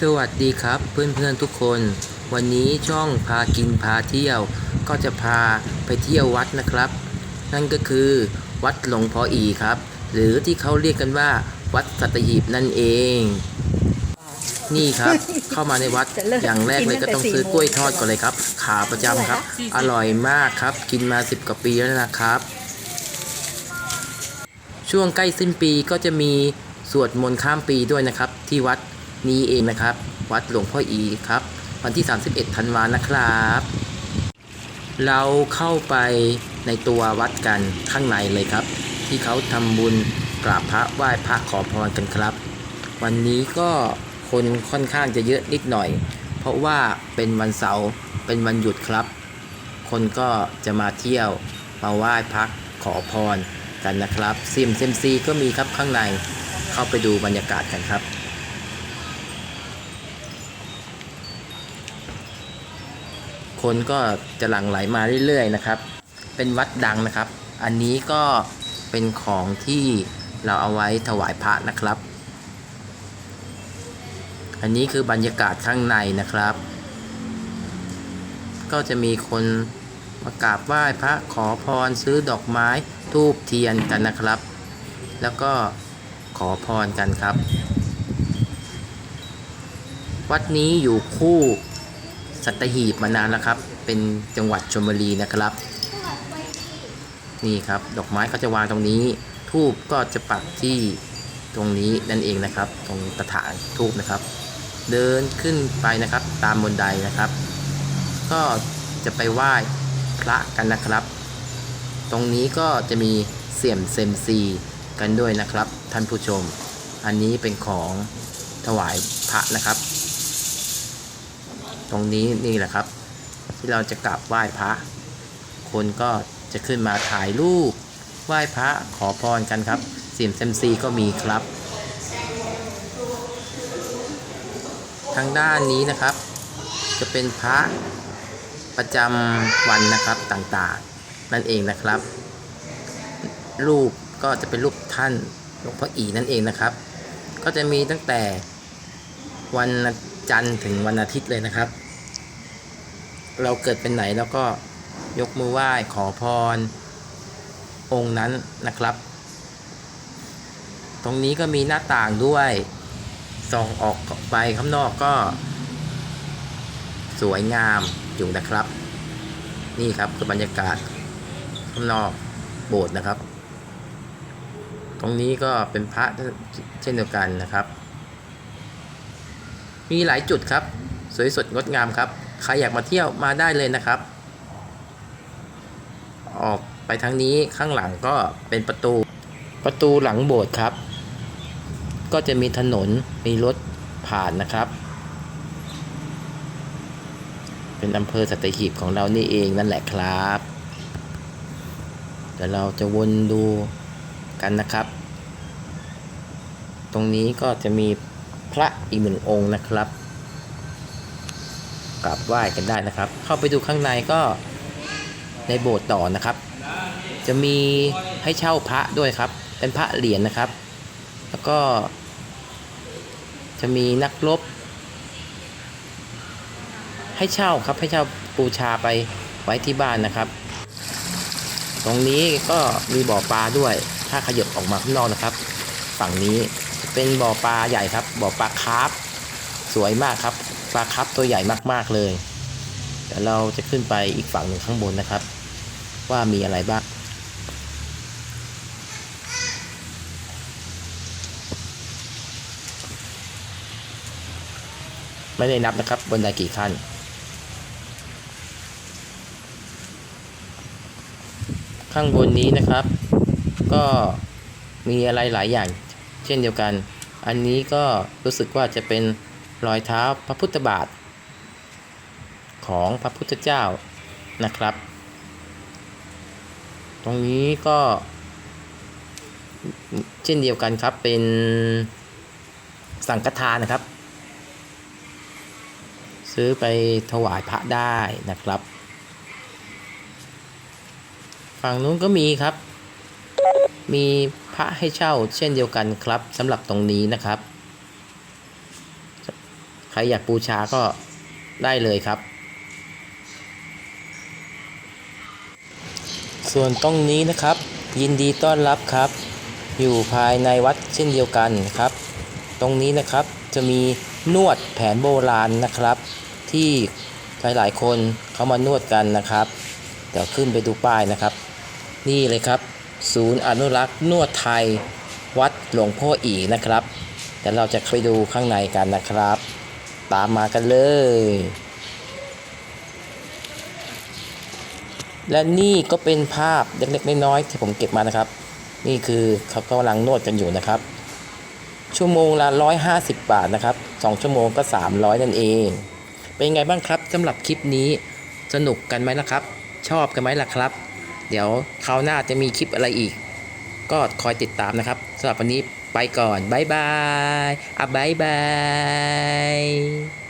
สวัสดีครับเพื่อนๆทุกคน วันนี้ช่องพากินพาเที่ยว ก็จะพาไปเที่ยววัดนะครับ นั่นก็คือวัดหลวงพ่ออีครับ หรือที่เขาเรียกกันว่า วัดสัตหีบนั่นเอง นี่ครับเข้ามาในวัดอย่างแรกเลยก็ต้องซื้อกล้วยทอดก่อนเลยครับ ขาประจำครับ อร่อยมากครับ กินมา10กว่าปีแล้วนะครับ ช่วงใกล้สิ้นปีก็จะมีสวดมนต์ข้ามปีด้วยนะครับ ที่วัด นี้เองนะครับ วัดหลวงพ่ออีครับ วันที่ 31ธันวานะครับ เราเข้าไปในตัววัดกันข้างในเลยครับ ที่เขาทำบุญกราบพระไหว้พระขอพรกันครับ วันนี้ก็คนค่อนข้างจะเยอะนิดหน่อย เพราะว่าเป็นวันเสาร์เป็นวันหยุดครับ คนก็จะมาเที่ยวมาไหว้พักขอพรกันนะครับซิมเซมซีก็มีครับข้างในเข้าไปดูบรรยากาศกันครับ คนก็จะหลั่งไหลมาเรื่อยๆนะครับ เป็นวัดดังนะครับ อันนี้ก็เป็นของที่เราเอาไว้ถวายพระนะครับ อันนี้คือบรรยากาศข้างในนะครับ ก็จะมีคนมากราบไหว้พระขอพรซื้อดอกไม้ทูบเทียนกันนะครับ แล้วก็ขอพรกันครับ วัดนี้อยู่คู่ สัตหีบมานานแล้วครับ เป็นจังหวัดชลบุรีนะครับ นี่ครับ ดอกไม้เขาจะวางตรงนี้ทูบก็จะปักที่ตรงนี้นั่นเองนะครับ ตรงกระถางทูบนะครับ เดินขึ้นไปนะครับ ตามบนไดนะครับ ก็จะไปไหว้พระกันนะครับ ตรงนี้ก็จะมีเสี่ยมเซมซีกันด้วยนะครับ ท่านผู้ชม อันนี้เป็นของถวายพระนะครับ ตรงนี้นี่แหละครับ ที่เราจะกราบไหว้พระ คนก็จะขึ้นมาถ่ายรูปไหว้พระขอพรกันครับเสี่ยมเซมซีก็มีครับ ทางด้านนี้นะครับ จะเป็นพระประจำวันนะครับต่างๆ นั่นเองนะครับ รูปก็จะเป็นรูปท่านหลวงพ่ออีนั่นเองนะครับ ก็จะมีตั้งแต่วันจันทร์ถึงวันอาทิตย์เลยนะครับ เราเกิดเป็นไหนแล้วก็ยกมือไหว้ขอพร องค์นั้นนะครับ ตรงนี้ก็มีหน้าต่างด้วยส่องออกไปข้างนอกก็ สวยงามอยู่นะครับ นี่ครับคือบรรยากาศข้างนอกโบสถ์นะครับ ตรงนี้ก็เป็นพระเช่นเดียวกันนะครับ มีหลายจุดครับ สวยสดงดงามครับ ใครอยากมาเที่ยวมาได้เลยนะครับ ออกไปทางนี้ข้างหลังก็เป็นประตู ประตูหลังโบสถ์ครับ ก็จะมีถนนมีรถผ่านนะครับ เป็นอำเภอสัตหีบของเรานี่เองนั่นแหละครับเดี๋ยวเราจะวนดูกันนะครับ ตรงนี้ก็จะมีพระอีกหนึ่งองค์นะครับ กราบไหว้กันได้นะครับ เข้าไปดูข้างในก็ในโบสถ์ต่อนะครับ จะมีให้เช่าพระด้วยครับ เป็นพระเหรียญนะครับ แล้วก็ จะมีนักรบให้เช่าครับให้เช่าปูชาไปไว้ที่บ้านนะครับ ตรงนี้ก็มีบ่อปลาด้วย ถ้าขยับออกมาข้างนอกนะครับ ฝั่งนี้เป็นบ่อปลาใหญ่ครับ บ่อปลาคาร์ฟสวยมากครับ ปลาคร์ฟตัวใหญ่มากๆเลยเดี๋ยวเราจะขึ้นไปอีกฝั่งหนึ่งข้างบนนะครับ ว่ามีอะไรบ้างไม่ได้นับนะครับบนไดกี่ขั้น ข้างบนนี้นะครับ ก็มีอะไรหลายอย่าง เช่นเดียวกัน อันนี้ก็รู้สึกว่าจะเป็น รอยเท้าพระพุทธบาท ของพระพุทธเจ้านะครับ ตรงนี้ก็เช่นเดียวกันครับเป็นสังฆทานนะครับ ซื้อไปถวายพระได้นะครับ ฝั่งนู้นก็มีครับ มีพระให้เช่าเช่นเดียวกันครับสำหรับตรงนี้นะครับ ใครอยากบูชาก็ได้เลยครับ ส่วนตรงนี้นะครับ ยินดีต้อนรับครับ อยู่ภายในวัดเช่นเดียวกันครับ ตรงนี้นะครับจะมีนวดแผนโบราณนะครับ ที่หลายๆคนเขามานวดกันนะครับ เดี๋ยวขึ้นไปดูป้ายนะครับ นี่เลยครับ ศูนย์อนุรักษ์นวดไทยวัดหลวงพ่ออีนะครับเดี๋ยวเราจะไปดูข้างในกันนะครับ ตามมากันเลย และนี่ก็เป็นภาพเล็กๆน้อยๆที่ผมเก็บมานะครับ นี่คือเขากำลังนวดกันอยู่นะครับ ชั่วโมงละ 150 บาทนะครับ 2 ชั่วโมงก็ 300 นั่นเอง เป็นไงบ้างครับสำหรับคลิปนี้สนุกกันไหมล่ะครับ ชอบกันไหมล่ะครับ เดี๋ยวคราวหน้าจะมีคลิปอะไรอีก ก็คอยติดตามนะครับสำหรับวันนี้ ไปก่อนบายบายอะบายบาย